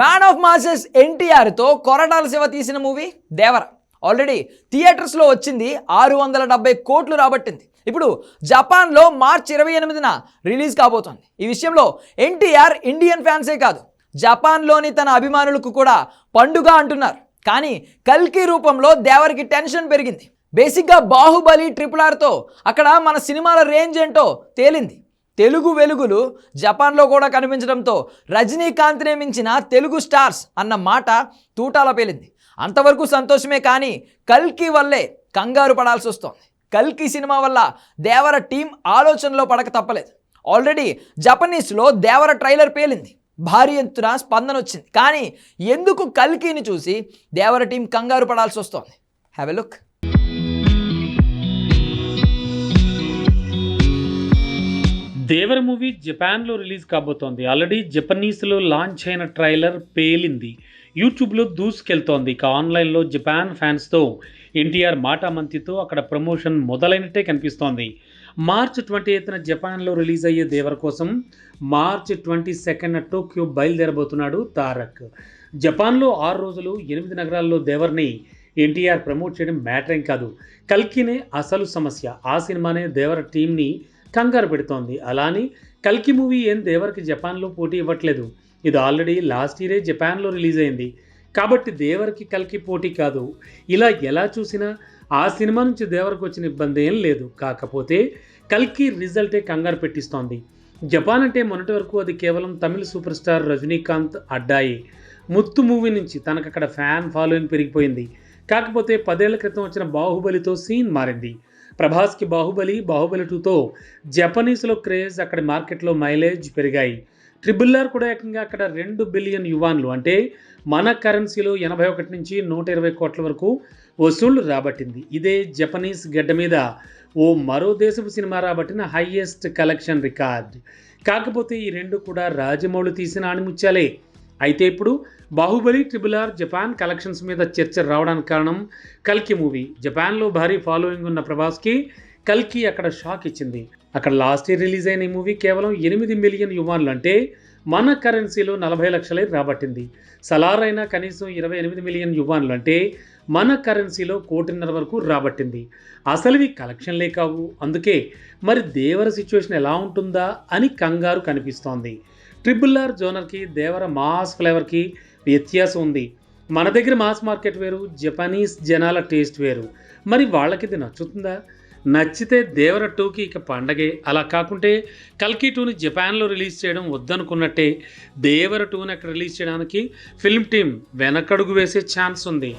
Man of masses ఎన్టీఆర్తో కొరటాల శివ తీసిన movie దేవర. Already థియేటర్స్లో వచ్చింది ఆరు వందల డెబ్బై కోట్లు రాబట్టింది. ఇప్పుడు జపాన్లో మార్చ్ ఇరవై ఎనిమిదిన రిలీజ్ కాబోతోంది. ఈ విషయంలో ఎన్టీఆర్ ఇండియన్ ఫ్యాన్సే కాదు జపాన్లోని తన అభిమానులకు కూడా పండుగ అంటున్నారు. కానీ కల్కి రూపంలో దేవరికి టెన్షన్ పెరిగింది. బేసిక్గా బాహుబలి ట్రిపుల్ ఆర్తో అక్కడ మన సినిమాల రేంజ్ ఏంటో తేలింది. తెలుగు వెలుగులు జపాన్లో కూడా కనిపించడంతో రజనీకాంత్నే మించిన తెలుగు స్టార్స్ అన్న మాట తూటాల పేలింది. అంతవరకు సంతోషమే కానీ కల్కి వల్లే కంగారు పడాల్సి వస్తోంది. కల్కి సినిమా వల్ల దేవర టీం ఆలోచనలో పడక తప్పలేదు. ఆల్రెడీ జపనీస్లో దేవర ట్రైలర్ పేలింది. భారీ ఎత్తున స్పందన వచ్చింది. కానీ ఎందుకు కల్కిని చూసి దేవర టీం కంగారు పడాల్సి వస్తోంది? Have a look Devara movie జపాన్లో రిలీజ్ కాబోతోంది. ఆల్రెడీ జపనీస్లో లాంచ్ అయిన ట్రైలర్ పేలింది. యూట్యూబ్లో దూసుకెళ్తోంది. ఇక ఆన్లైన్లో జపాన్ ఫ్యాన్స్తో ఎన్టీఆర్ మాటామంతితో అక్కడ ప్రమోషన్ మొదలైనట్టే కనిపిస్తోంది. మార్చ్ ట్వంటీ ఎయిత్న జపాన్లో రిలీజ్ అయ్యే దేవర కోసం మార్చ్ ట్వంటీ సెకండ్ టోక్యో బయలుదేరబోతున్నాడు తారక్. జపాన్లో ఆరు రోజులు ఎనిమిది నగరాల్లో దేవర్ని ఎన్టీఆర్ ప్రమోట్ చేయడం మ్యాటరింగ్ కాదు. కల్కినే అసలు సమస్య. ఆ సినిమానే దేవర టీంని కంగారు పెడుతోంది. అలాని కల్కి మూవీ ఏం దేవర్కి జపాన్లో పోటీ ఇవ్వట్లేదు. ఇది ఆల్రెడీ లాస్ట్ ఇయరే జపాన్లో రిలీజ్ అయింది. కాబట్టి దేవర్కి కల్కి పోటీ కాదు. ఇలా ఎలా చూసినా ఆ సినిమా నుంచి దేవర్కి వచ్చిన ఇబ్బంది ఏం లేదు. కాకపోతే కల్కి రిజల్టే కంగారు పెట్టిస్తోంది. జపాన్ అంటే మొన్నటి వరకు అది కేవలం తమిళ సూపర్ స్టార్ రజనీకాంత్ అడ్డాయి. ముత్తు మూవీ నుంచి తనకు అక్కడ ఫ్యాన్ ఫాలోయింగ్ పెరిగిపోయింది. కాకపోతే పదేళ్ళ క్రితం వచ్చిన బాహుబలితో సీన్ మారింది. ప్రభాస్కి బాహుబలి బాహుబలి టూతో జపనీస్లో క్రేజ్ అక్కడ మార్కెట్లో మైలేజ్ పెరిగాయి. ట్రిబుల్ ఆర్ కూడా ఏకంగా అక్కడ రెండు బిలియన్ యువాన్లు అంటే మన కరెన్సీలో ఎనభై ఒకటి నుంచి నూట ఇరవై కోట్ల వరకు వసూళ్ళు రాబట్టింది. ఇదే జపనీస్ గడ్డ మీద ఓ మరో దేశపు సినిమా రాబట్టిన హైయెస్ట్ కలెక్షన్ రికార్డ్. కాకపోతే ఈ రెండు కూడా రాజమౌళి తీసిన ఆణిముత్యాలే. అయితే ఇప్పుడు Baahubali triple R Japan collections మీద చర్చ రావడానికి కారణం కల్కి మూవీ. జపాన్లో భారీ ఫాలోయింగ్ ఉన్న ప్రభాస్కి కల్కి అక్కడ షాక్ ఇచ్చింది. అక్కడ లాస్ట్ ఇయర్ రిలీజ్ అయిన ఈ మూవీ కేవలం ఎనిమిది మిలియన్ యువాన్లు అంటే మన కరెన్సీలో నలభై లక్షలే రాబట్టింది. సలార్ అయినా కనీసం ఇరవై ఎనిమిది మిలియన్ యువాన్లు అంటే మన కరెన్సీలో కోటిన్నర వరకు రాబట్టింది. అసలువి కలెక్షన్లే కావు. అందుకే మరి దేవర సిచ్యువేషన్ ఎలా ఉంటుందా అని కంగారు కనిపిస్తోంది. ట్రిపుల్ ఆర్ జోనర్కి దేవర మాస్ ఫ్లేవర్కి వ్యత్యాసం ఉంది. మన దగ్గర మాస్ మార్కెట్ వేరు జపనీస్ జనాల టేస్ట్ వేరు. మరి వాళ్ళకి ఇది నచ్చుతుందా? నచ్చితే దేవర టూకి ఇక పండగే. అలా కాకుంటే కల్కి టూని జపాన్లో రిలీజ్ చేయడం వద్దనుకున్నట్టే దేవర టూని అక్కడ రిలీజ్ చేయడానికి ఫిల్మ్ టీం వెనకడుగు వేసే ఛాన్స్ ఉంది.